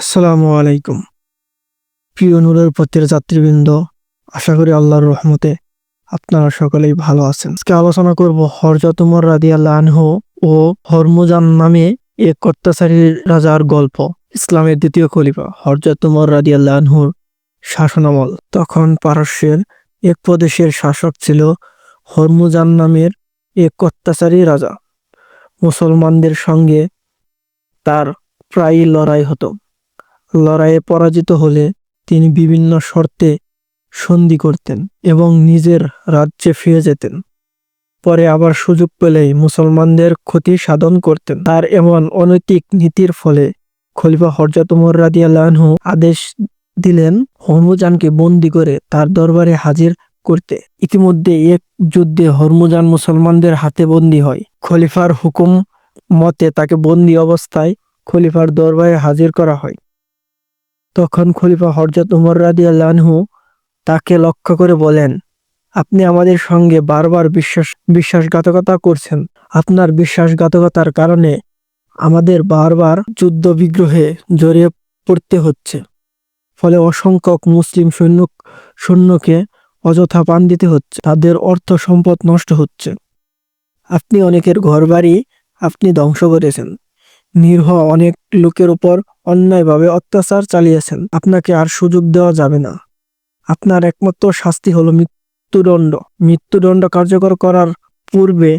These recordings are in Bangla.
আসসালামু আলাইকুম। প্রিয় নূরের পথের যাত্রীবৃন্দ, আশা করি আল্লাহর রহমতে আপনারা সকলেই ভালো আছেন। আজকে আলোচনা করব হরজত উমর রাদিয়াল্লাহু আনহু ও হরমুজান নামে এক অত্যাচারী রাজার গল্প, ইসলামের দ্বিতীয় খলিফা হরজত উমর রাদিয়াল্লাহু আনহুর শাসনামল। তখন পারস্যের এক প্রদেশের শাসক ছিল হরমুজান নামের এক অত্যাচারী রাজা। মুসলমানদের সঙ্গে তার প্রায়ই লড়াই হতো। লড়াইয়ে পরাজিত হলে তিনি বিভিন্ন শর্তে সন্ধি করতেন এবং নিজের রাজ্যে ফিরে যেতেন। পরে আবার সুযোগ পেলেই মুসলমানদের ক্ষতি সাধন করতেন। তার এমন অনৈতিক নীতির ফলে খলিফা হরজত উমর রাদিয়াল্লাহু আদেশ দিলেন, হরমুজানকে বন্দি করে তার দরবারে হাজির করতে। ইতিমধ্যে এক যুদ্ধে হরমুজান মুসলমানদের হাতে বন্দী হয়। খলিফার হুকুম মতে তাকে বন্দি অবস্থায় খলিফার দরবারে হাজির করা হয়। তখন খলিফা হরজত উমর রাদিয়াল্লাহু তাকে লক্ষ্য করে বলেন, আপনি আমাদের সঙ্গে বারবার বিশ্বাস, বিশ্বাসঘাতকতা করছেন। আপনার বিশ্বাসঘাতকতার কারণে আমাদের বারবার যুদ্ধ বিগ্রহে জড়িয়ে পড়তে হচ্ছে। ফলে অসংখ্যক মুসলিম সৈন্য, সৈন্যকে অযথা পান দিতে হচ্ছে। তাদের অর্থ সম্পদ নষ্ট হচ্ছে। আপনি অনেকের ঘরবাড়ি আপনি ধ্বংস করেছেন। নির্হ অনেক লোকের উপর অন্যায়ভাবে অত্যাচার চালিয়েছেন। আপনাকে আর সুযোগ দেওয়া যাবে না। আপনার একমাত্র শাস্তি হলো মৃত্যুদণ্ড। মৃত্যুদণ্ড কার্যকর করার পূর্বে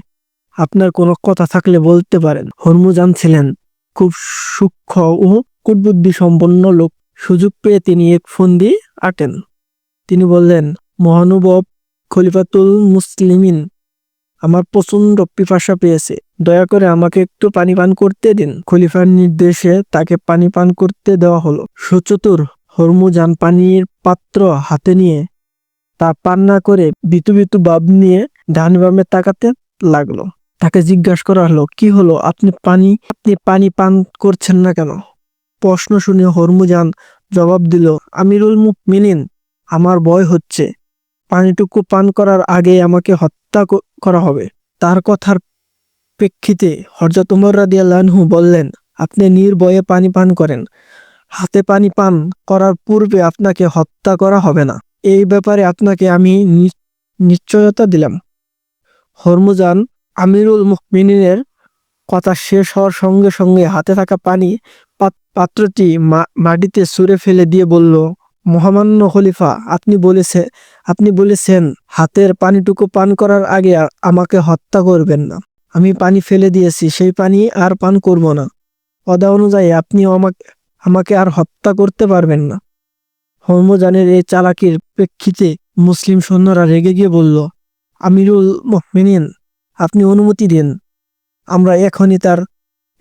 আপনার কোনো কথা থাকলে বলতে পারেন। হরমুজান ছিলেন খুব সূক্ষ্ম ও কুটবুদ্ধি সম্পন্ন লোক। সুযোগ পেয়ে তিনি এক ফন্দি আটেন। তিনি বললেন, মহানুভব খলিফাতুল মুসলিমিন আমার প্রচণ্ড পিপাসা পেয়েছে। দয়া করে আমাকে একটু পানি পান করতে দিন। খলিফার নির্দেশে তাকে পানি পান করতে দেওয়া হলো। সুচতুর হরমুজান পানির পাত্র হাতে নিয়ে তা পান না করে বিতু বিতু ভাব নিয়ে ডান বামে তাকাতে লাগল। তাকে জিজ্ঞাসা করা হলো, কি হলো? আপনি পানি আপনি পানি পান করছেন না কেন? প্রশ্ন শুনে হরমুজান জবাব দিল, আমিরুল মুখ মুমিনিন, আমার ভয় হচ্ছে। পানিটুকু পান করার আগে আমাকে হত্যা করা হবে। তার কথার প্রেক্ষিতে হরজত উমর রাদিয়াল্লাহু বললেন, আপনি নির্ভয়ে পানি পান করেন। হাতে পানি পান করার পূর্বে আপনাকে হত্যা করা হবে না। এই ব্যাপারে আপনাকে আমি নিশ্চয়তা দিলাম। হরমুজান আমিরুল মুমিনিনের কথা শেষ হওয়ার সঙ্গে সঙ্গে হাতে থাকা পানি পাত- পাত্রটি মাটিতে ছুঁড়ে ফেলে দিয়ে বলল মহামান্য খলিফা, আপনি বলেছে, আপনি বলেছেন, হাতের পানিটুকু পান করার আগে আমাকে হত্যা করবেন না। আমি পানি ফেলে দিয়েছি, সেই পানি আর পান করব না। পদা অনুযায়ী আপনি আমাকে আমাকে আর হত্যা করতে পারবেন না। হরমজানের এই চালাকির প্রেক্ষিতে মুসলিম সৈন্যরা রেগে গিয়ে বলল, আমিরুল মুমিনিন, আপনি অনুমতি দিন। আমরা এখনই তার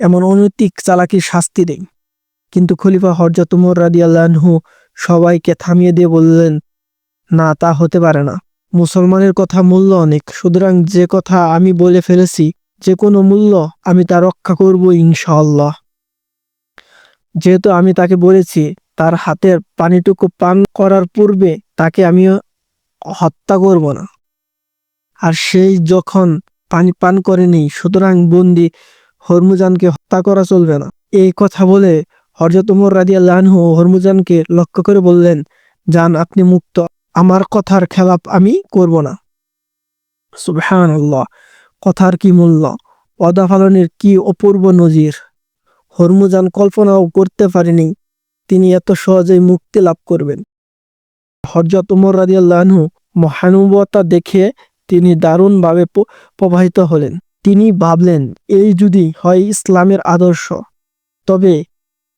এমন অনৈতিক চালাকির শাস্তি দিই। কিন্তু খলিফা হরজত উমর রাদিয়াল্লাহু সবাইকে থামিয়ে দিয়ে বললেন, না, তা হতে পারে না। মুসলমানের কথা মূল্য অনেক। সুতরাং যে কথা আমি বলে ফেলেছি, যে কোনো মূল্য আমি তা রক্ষা করব ইনশাআল্লাহ। যেহেতু আমি তাকে বলেছি, তার হাতের পানিটুকু পান করার পূর্বে তাকে আমি হত্যা করব না। আর সেই যখন পানি পান করেনি, সুতরাং বন্দি হরমুজানকে হত্যা করা চলবে না। এই কথা বলে হরজত উমর রাজি রাদিয়াল্লাহু হরমুজানকে লক্ষ্য করে বললেন যান আপনি মুক্ত। আমার কথার খেলাপ আমি করব না। সুবহানাল্লাহ, কথার কি মূল্য? অদা পালনের কি অপূর্ব নজির? হরমুজান কল্পনাও করতে পারেনি, তিনি এত সহজেই মুক্তি লাভ করবেন। হরজত উমর রাজি রাদিয়াল্লাহু মহানুবতা দেখে তিনি দারুণভাবে প্রবাহিত হলেন। তিনি ভাবলেন, এই যদি হয় ইসলামের আদর্শ, তবে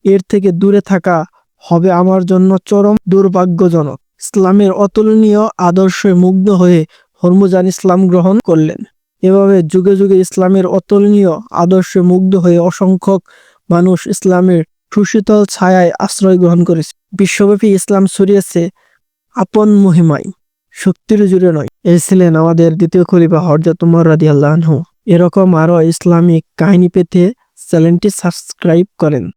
এর থেকে দূরে থাকা হবে আমার জন্য চরম দুর্ভাগ্যজনক। ইসলামের অতুলনীয় আদর্শে মুগ্ধ হয়ে হরমুজান ইসলাম গ্রহণ করলেন। এভাবে যুগে যুগে ইসলামের অতুলনীয় আদর্শে মুগ্ধ হয়ে অসংখ্যক মানুষ ইসলামের সুশীতল ছায়ায় আশ্রয় গ্রহণ করেছে। বিশ্বব্যাপী ইসলাম ছড়িয়েছে আপন মহিমায়, শক্তির জুড়ে নয়। এই ছিলেন আমাদের দ্বিতীয় খলিফা হরজত উমর রাদিয়াল্লাহু এরকম আরও ইসলামিক কাহিনী পেতে চ্যানেলটি সাবস্ক্রাইব করেন।